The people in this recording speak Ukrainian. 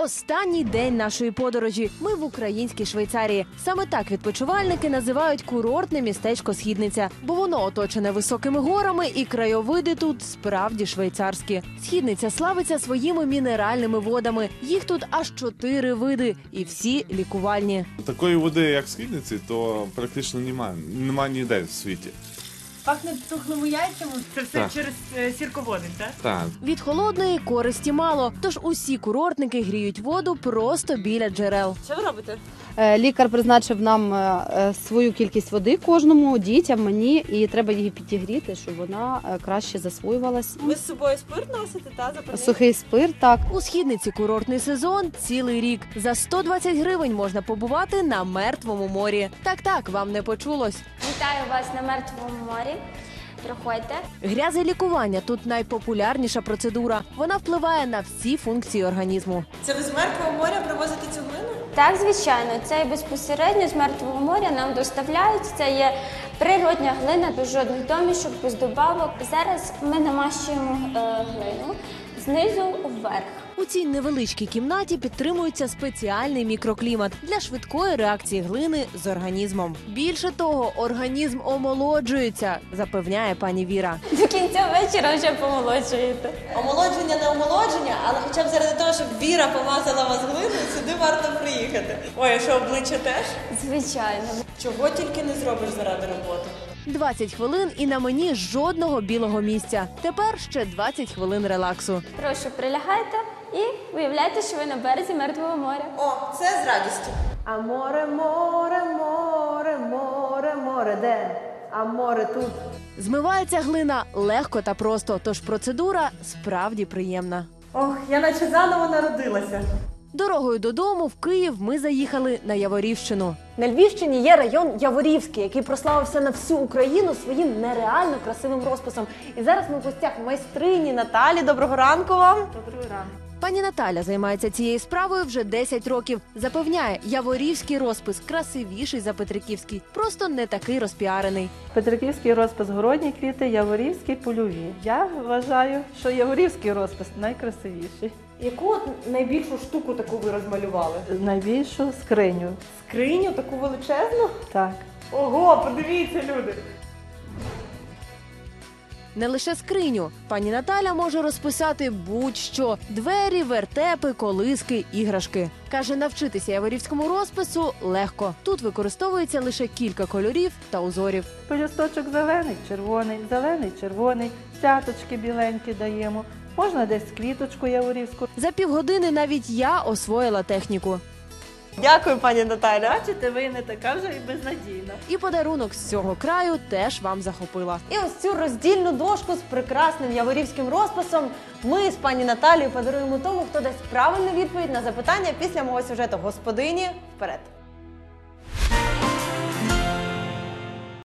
Останній день нашої подорожі. Ми в українській Швейцарії. Саме так відпочивальники називають курортне містечко Східниця, бо воно оточене високими горами, і краєвиди тут справді швейцарські. Східниця славиться своїми мінеральними водами. Їх тут аж чотири види, і всі лікувальні. Такої води, як східниці, то практично немає. Нема ніде в світі. Пахне тухлими яйцями. Це все Так. через е, сірководень, так? Так, Від холодної користі мало, тож усі курортники гріють воду просто біля джерел. Що ви робите? Е, Лікар призначив нам е, е, свою кількість води кожному дітям, мені, і треба її підігріти, щоб вона краще засвоювалась. Ви з собою спирт носите, та запальний? Сухий спирт, так. У східниці курортний сезон цілий рік. За 120 гривень можна побувати на мертвому морі. Так, так, вам не почулось. Вітаю вас на мертвому морі. Проходьте. Грязелікування тут найпопулярніша процедура. Вона впливає на всі функції організму. Це ви з мертвого моря привозите цю? Так, звичайно, це і безпосередньо з мертвого моря нам доставляють. Це є природня глина, без жодних домішок, без добавок. Зараз ми намащуємо е, глину знизу вверх. У цій невеличкій кімнаті підтримується спеціальний мікроклімат для швидкої реакції глини з організмом. Більше того, організм омолоджується, запевняє пані Віра. До кінця вечора вже помолоджуєте. Омолодження не омолодження, але хоча б заради того, щоб Віра помазала вас глиною, сюди варто приїхати. Ой, а що обличчя теж? Звичайно. Чого тільки не зробиш заради роботи. 20 хвилин і на мені жодного білого місця. Тепер ще 20 хвилин релаксу. Прошу, прилягайте і уявляйте, що ви на березі мертвого моря. О, це з радістю. А море, море, море, море, море, де? А море тут. Змивається глина легко та просто, тож процедура справді приємна. Ох, я наче заново народилася. Дорогою додому в Київ ми заїхали на Яворівщину. На Львівщині є район Яворівський, який прославився на всю Україну своїм нереально красивим розписом. І зараз ми в гостях майстрині Наталі. Доброго ранку вам. Доброго ранку. Пані Наталя займається цією справою вже 10 років. Запевняє, яворівський розпис красивіший за Петриківський, просто не такий розпіарений. Петриківський розпис городні квіти, Яворівський польові. Я вважаю, що Яворівський розпис найкрасивіший. Яку найбільшу штуку таку ви розмалювали? Найбільшу скриню. Скриню таку величезну? Так. Ого, подивіться, люди. Не лише скриню. Пані Наталя може розписати будь-що: двері, вертепи, колиски, іграшки. Каже, навчитися яворівському розпису легко. Тут використовується лише кілька кольорів та узорів. Пелюсточок зелений, червоний, зелений, червоний, цяточки біленькі даємо. Можна десь квіточку яворівську. За півгодини навіть я освоїла техніку. Дякую, пані Наталя. Бачите, ви не така вже і безнадійна. І подарунок з цього краю теж вам захопила. І ось цю роздільну дошку з прекрасним яворівським розписом ми з пані Наталією подаруємо тому, хто дасть правильну відповідь на запитання після мого сюжету. Господині вперед.